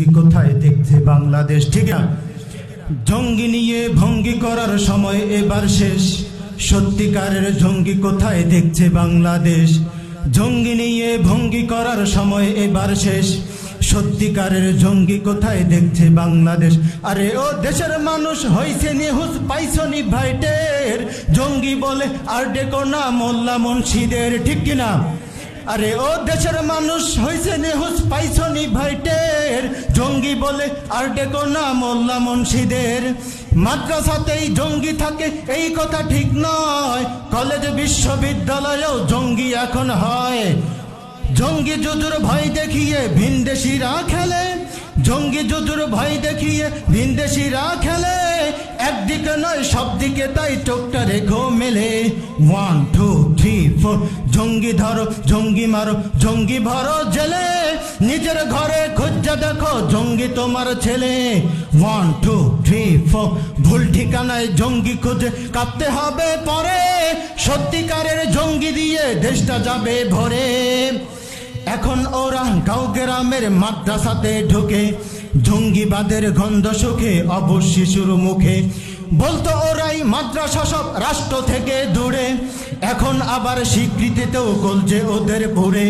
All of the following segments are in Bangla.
কি কোথায় দেখছে বাংলাদেশ? ঠিক না? জঙ্গি নিয়ে ভঙ্গি করার সময় এবার শেষ। সত্যিকারের জঙ্গি কোথায় দেখছে বাংলাদেশ? জঙ্গি নিয়ে ভঙ্গি করার সময় এবার শেষ। সত্যিকারের জঙ্গি কোথায় দেখছে বাংলাদেশ? আরে ও দেশের মানুষ হইছে নিহুস পাইছনি ভাইটের। জঙ্গি বলে আর ডেকো না মোল্লা মুন্সিদের। ঠিক কিনা? আরে ও দেশের মানুষ হয়েছে নেহুস পাইছনি ভাইটের। জঙ্গি বলে আর ডেকো না মোল্লা মুন্সিদের। মাদ্রাসাতেই জঙ্গি থাকে, এই কথা ঠিক নয়। কলেজ বিশ্ববিদ্যালয়েও জঙ্গি এখন হয়। জঙ্গি জুজুর ভয় দেখিয়ে ভিনদেশিরা খেলে। জঙ্গি জুজুর ভয় দেখিয়ে ভিনদেশিরা খেলে। একদিকে নয়, সব দিকে তাই চোখটা রেখো মেলে। ওয়ান টু থ্রি ফোর জঙ্গি ধরো, জঙ্গি মারো, জঙ্গি ভরো জেলে। নিজের ঘরে খুঁজা দেখো, জঙ্গি তোমার ছেলে। ওয়ান টু থ্রি ফোর ভুল ঠিকানায় জঙ্গি খুঁজে কাঁপতে হবে পরে। সত্যিকারের জঙ্গি দিয়ে দেশটা যাবে ভরে। এখন ওরা গাঁও গ্রামের মাদ্রাসাতে ঢুকে, জঙ্গিবাদের গন্ধ সুখে অবশ শিশুর মুখে। বলতো ওরাই মাদ্রাসা সব রাষ্ট্র থেকে দূরে, এখন আবার স্বীকৃতিতেও গলছে ওদের পুরে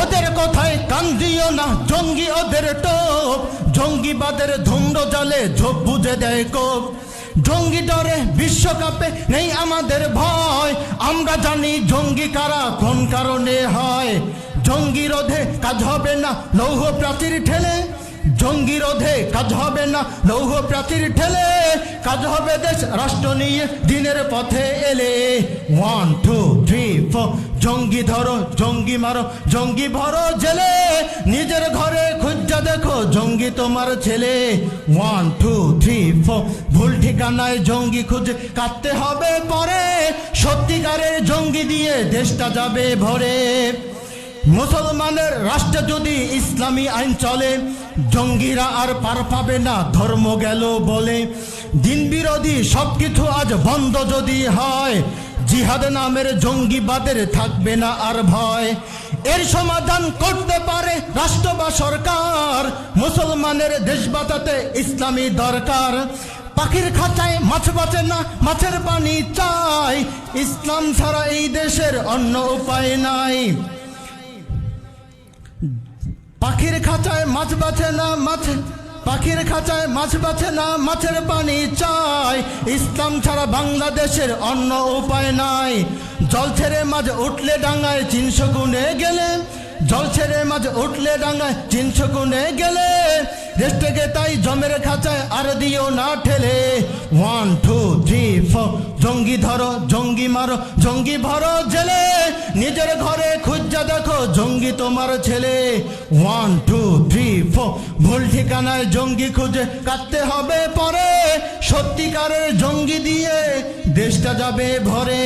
ওদের কথায় কান দিও না, জঙ্গি ওদের টোপ। জঙ্গিবাদের ধুন্ড জালে ঝোপ বুঝে দেয় কোপ। জঙ্গি ডরে, বিশ্বকাপে নেই আমাদের ভয়। আমরা জানি জঙ্গি কারা, কোন কারণে হয়। জঙ্গি রোধে কাজ হবে না, লৌহ প্রাচীর ঠেলে। জঙ্গি রোধে কাজ হবে না, লৌহ প্রাচীর ঠেলে। কাজ হবে দেশ, রাষ্ট্র নিয়ে দিনের পথে এলে। ওয়ান টু থ্রি ফোর জঙ্গি ধরো, জঙ্গি মারো, জঙ্গি ভরো জেলে। নিজের ঘরে খুঁজা দেখো, জঙ্গি তোমার ছেলে। ওয়ান টু থ্রি ফোর ভুল ঠিকানায় জঙ্গি খুঁজে কাটতে হবে পরে। সত্যিকারের জঙ্গি দিয়ে দেশটা যাবে ভরে। মুসলমানের রাষ্ট্রে যদি ইসলামী আইন চলে, জঙ্গিরা আর পার পাবে না, ধর্ম গেল বলে। দিন বিরোধী সবকিছু আজ বন্ধ যদি হয়, জিহাদ নামের জঙ্গিবাদের থাকবে না আর ভয়। এর সমাধান করতে পারে রাষ্ট্র বা সরকার, মুসলমানের দেশ বাঁচাতে ইসলামী দরকার। পাখির খাঁচায় মাছ বাঁচে না, মাছের পানি চাই, ইসলাম ছাড়া এই দেশের অন্য উপায় নাই। পাখির খাঁচায় মাছ বাছে না মাছ, পাখির খাঁচায় মাছ বাছে না মাছের পানি চাই। ইসলাম ছাড়া বাংলাদেশের অন্য উপায় নাই। জল ছেড়ে মাঝ উঠলে ডাঙায় তিনশো গুণে গেলে, জল ছেড়ে মাঝ উঠলে ডাঙায় তিনশো গুণে গেলে দেশ তাই জমের খাঁচায় আর দিও না ঠেলে ওয়ান টু থ্রি ফোর জঙ্গি ধরো জঙ্গি মারো জঙ্গি ভরো জেলে নিজের ঘরে খুঁজা দেখো জঙ্গি তোমার ছেলে ওয়ান টু থ্রি ফোর ভুল ঠিকানায় জঙ্গি খুঁজে কাটতে হবে পরে সত্যিকারের জঙ্গি দিয়ে দেশটা যাবে ভরে